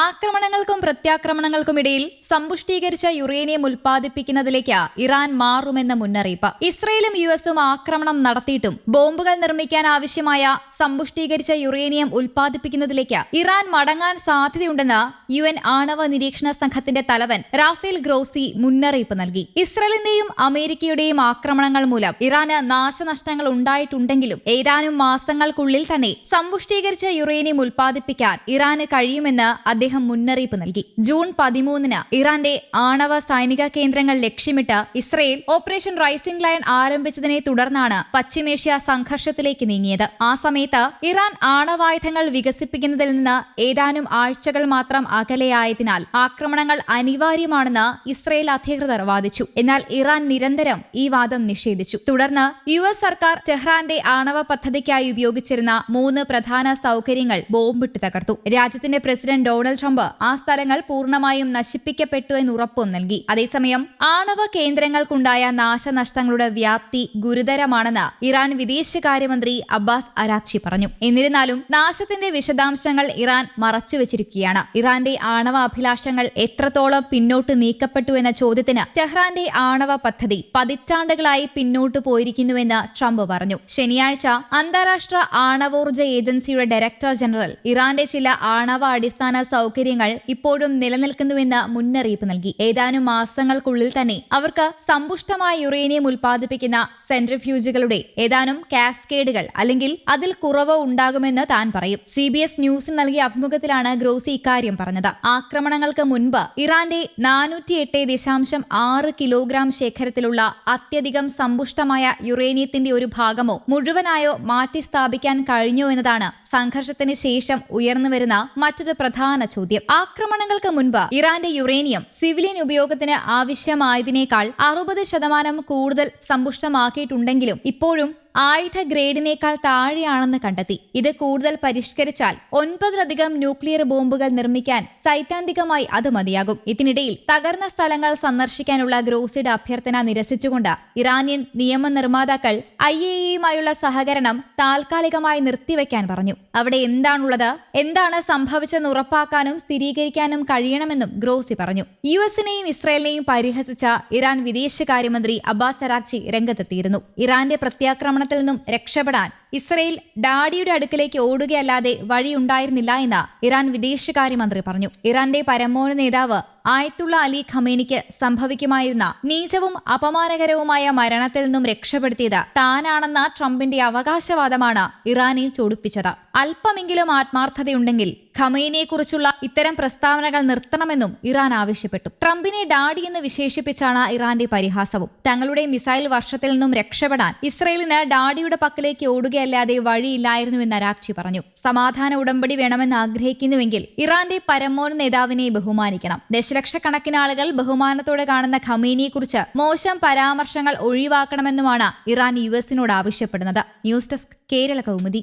ആക്രമണങ്ങൾക്കും പ്രത്യാക്രമണങ്ങൾക്കും ഇടയിൽ സമ്പുഷ്ടീകരിച്ച uranium ഉൽപ്പാദിപ്പിക്കുന്നതിലേക്ക് Iran മാറുമെന്ന മുന്നറിയിപ്പ്. ഇസ്രയേലും യു എസും ആക്രമണം നടത്തിയിട്ടും ബോംബുകൾ നിർമ്മിക്കാൻ ആവശ്യമായ സമ്പുഷ്ടീകരിച്ച യുറേനിയം ഉൽപ്പാദിപ്പിക്കുന്നതിലേക്ക് ഇറാൻ മടങ്ങാൻ സാധ്യതയുണ്ടെന്ന് യു എൻ ആണവ നിരീക്ഷണ സംഘത്തിന്റെ തലവൻ റാഫേൽ ഗ്രോസി മുന്നറിയിപ്പ് നൽകി. ഇസ്രയേലിന്റെയും അമേരിക്കയുടെയും ആക്രമണങ്ങൾ മൂലം ഇറാന് നാശനഷ്ടങ്ങൾ ഉണ്ടായിട്ടുണ്ടെങ്കിലും ഏതാനും മാസങ്ങൾക്കുള്ളിൽ തന്നെ സമ്പുഷ്ടീകരിച്ച യുറേനിയം ഉൽപ്പാദിപ്പിക്കാൻ ഇറാന് കഴിയുമെന്ന് അദ്ദേഹം മുന്നറിയിപ്പ് നൽകി. ജൂൺ പതിമൂന്നിന് ഇറാന്റെ ആണവ സൈനിക കേന്ദ്രങ്ങൾ ലക്ഷ്യമിട്ട് ഇസ്രയേൽ ഓപ്പറേഷൻ റൈസിംഗ് ലൈൻ ആരംഭിച്ചതിനെ തുടർന്നാണ് പശ്ചിമേഷ്യ സംഘർഷത്തിലേക്ക് നീങ്ങിയത്. ആ സമയത്ത് ഇറാൻ ആണവായുധങ്ങൾ വികസിപ്പിക്കുന്നതിൽ നിന്ന് ഏതാനും ആഴ്ചകൾ മാത്രം അകലെയായതിനാൽ ആക്രമണങ്ങൾ അനിവാര്യമാണെന്ന് ഇസ്രയേൽ അധികൃതർ വാദിച്ചു. എന്നാൽ ഇറാൻ നിരന്തരം ഈ വാദം നിഷേധിച്ചു. തുടർന്ന് യു എസ് സർക്കാർ ടെഹ്റാന്റെ ആണവ പദ്ധതിക്കായി ഉപയോഗിച്ചിരുന്ന മൂന്ന് പ്രധാന സൗകര്യങ്ങൾ ബോംബിട്ട് തകർത്തു. രാജ്യത്തിന്റെ പ്രസിഡന്റ് ഡൊണാൾഡ് ട്രംപ് ആ സ്ഥലങ്ങൾ പൂർണമായും നശിപ്പിക്കപ്പെട്ടു എന്ന് ഉറപ്പും നൽകി. അതേസമയം ആണവ കേന്ദ്രങ്ങൾക്കുണ്ടായ നാശനഷ്ടങ്ങളുടെ വ്യാപ്തി ഗുരുതരമാണെന്ന് ഇറാൻ വിദേശകാര്യമന്ത്രി അബ്ബാസ് അരാക്ചി പറഞ്ഞു. എന്നിരുന്നാലും നാശത്തിന്റെ വിശദാംശങ്ങൾ ഇറാൻ മറച്ചുവെച്ചിരിക്കുകയാണ്. ഇറാന്റെ ആണവ അഭിലാഷങ്ങൾ എത്രത്തോളം പിന്നോട്ട് നീക്കപ്പെട്ടു എന്ന ചോദ്യത്തിന് ടെഹ്റാന്റെ ആണവ പദ്ധതി പതിറ്റാണ്ടുകളായി പിന്നോട്ട് പോയിരിക്കുന്നുവെന്ന് ട്രംപ് പറഞ്ഞു. ശനിയാഴ്ച അന്താരാഷ്ട്ര ആണവോർജ ഏജൻസിയുടെ ഡയറക്ടർ ജനറൽ ഇറാന്റെ ചില ആണവ അടിസ്ഥാന സൗകര്യങ്ങൾ ഇപ്പോഴും നിലനിൽക്കുന്നുവെന്ന് മുന്നറിയിപ്പ് നൽകി. ഏതാനും മാസങ്ങൾക്കുള്ളിൽ തന്നെ അവർക്ക് സമ്പുഷ്ടമായ യുറേനിയം ഉൽപ്പാദിപ്പിക്കുന്ന സെൻട്രിഫ്യൂജുകളുടെ ഏതാനും കാസ്കേഡുകൾ അല്ലെങ്കിൽ അതിൽ കുറവ് ഉണ്ടാകുമെന്ന് താൻ പറയും. സി ബി എസ് ന്യൂസിന് നൽകിയ അഭിമുഖത്തിലാണ് ഗ്രോസി ഇക്കാര്യം പറഞ്ഞത്. ആക്രമണങ്ങൾക്ക് മുൻപ് ഇറാന്റെ നാനൂറ്റി എട്ട് ദശാംശം ആറ് കിലോഗ്രാം ശേഖരത്തിലുള്ള അത്യധികം സമ്പുഷ്ടമായ യുറേനിയത്തിന്റെ ഒരു ഭാഗമോ മുഴുവനായോ മാറ്റി സ്ഥാപിക്കാൻ കഴിഞ്ഞോ എന്നതാണ് സംഘർഷത്തിന് ശേഷം ഉയർന്നുവരുന്ന മറ്റൊരു പ്രധാന ചോദ്യം. ആക്രമണങ്ങൾക്ക് മുൻപ് ഇറാന്റെ യുറേനിയം സിവിലിയൻ ഉപയോഗത്തിന് ആവശ്യമായതിനേക്കാൾ അറുപത് ശതമാനം കൂടുതൽ സമ്പുഷ്ടമാക്കിയിട്ടുണ്ടെങ്കിലും ഇപ്പോഴും ആയുധ ഗ്രേഡിനേക്കാൾ താഴെയാണെന്ന് കണ്ടെത്തി. ഇത് കൂടുതൽ പരിഷ്കരിച്ചാൽ ഒൻപതിലധികം ന്യൂക്ലിയർ ബോംബുകൾ നിർമ്മിക്കാൻ സൈദ്ധാന്തികമായി അത് മതിയാകും. ഇതിനിടയിൽ തകർന്ന സ്ഥലങ്ങൾ സന്ദർശിക്കാനുള്ള ഗ്രോസിഡ് അഭ്യർത്ഥന നിരസിച്ചുകൊണ്ട് ഇറാനിയൻ നിയമ നിർമ്മാതാക്കൾ ഐ എ സഹകരണം താൽക്കാലികമായി നിർത്തിവെക്കാൻ പറഞ്ഞു. അവിടെ എന്താണുള്ളത്? എന്താണ് സംഭവിച്ചെന്ന് ഉറപ്പാക്കാനും സ്ഥിരീകരിക്കാനും കഴിയണമെന്നും ഗ്രോസി പറഞ്ഞു. യു എസിനെയും ഇസ്രയേലിനെയും പരിഹസിച്ച ഇറാൻ വിദേശകാര്യമന്ത്രി അബ്ബാസ് അറാക്ചി രംഗത്തെത്തിയിരുന്നു. ഇറാന്റെ പ്രത്യാക്രമണത്തിൽ നിന്നും രക്ഷപ്പെടാൻ ഇസ്രയേൽ ഡാഡിയുടെ അടുക്കലേക്ക് ഓടുകയല്ലാതെ വഴിയുണ്ടായിരുന്നില്ല എന്ന് ഇറാൻ വിദേശകാര്യമന്ത്രി പറഞ്ഞു. ഇറാന്റെ പരമോന്നത നേതാവ് ആയത്തുള്ള അലി ഖമേനിക്ക് സംഭവിക്കുമായിരുന്ന നീചവും അപമാനകരവുമായ മരണത്തിൽ നിന്നും രക്ഷപ്പെടുത്തിയത് താനാണെന്ന ട്രംപിന്റെ അവകാശവാദമാണ് ഇറാനിൽ ചൊടിപ്പിച്ചത്. അല്പമെങ്കിലും ആത്മാർത്ഥതയുണ്ടെങ്കിൽ ഖമേനിയെക്കുറിച്ചുള്ള ഇത്തരം പ്രസ്താവനകൾ നിർത്തണമെന്നും ഇറാൻ ആവശ്യപ്പെട്ടു. ട്രംപിനെ ഡാഡി എന്ന് വിശേഷിപ്പിച്ചാണ് ഇറാന്റെ പരിഹാസവും. തങ്ങളുടെ മിസൈൽ വർഷത്തിൽ നിന്നും രക്ഷപ്പെടാൻ ഇസ്രയേലിന് ഡാഡിയുടെ പക്കലേക്ക് ഓടുകയല്ലാതെ വഴിയില്ലായിരുന്നുവെന്ന് അരാക്ചി പറഞ്ഞു. സമാധാന ഉടമ്പടി വേണമെന്ന് ആഗ്രഹിക്കുന്നുവെങ്കിൽ ഇറാന്റെ പരമോന്നത നേതാവിനെ ബഹുമാനിക്കണം. ദശലക്ഷക്കണക്കിന് ആളുകൾ ബഹുമാനത്തോടെ കാണുന്ന ഖമീനിയെക്കുറിച്ച് മോശം പരാമർശങ്ങൾ ഒഴിവാക്കണമെന്നുമാണ് ഇറാൻ യു എസിനോട് ആവശ്യപ്പെടുന്നത്. News desk Kerala Kaumudi.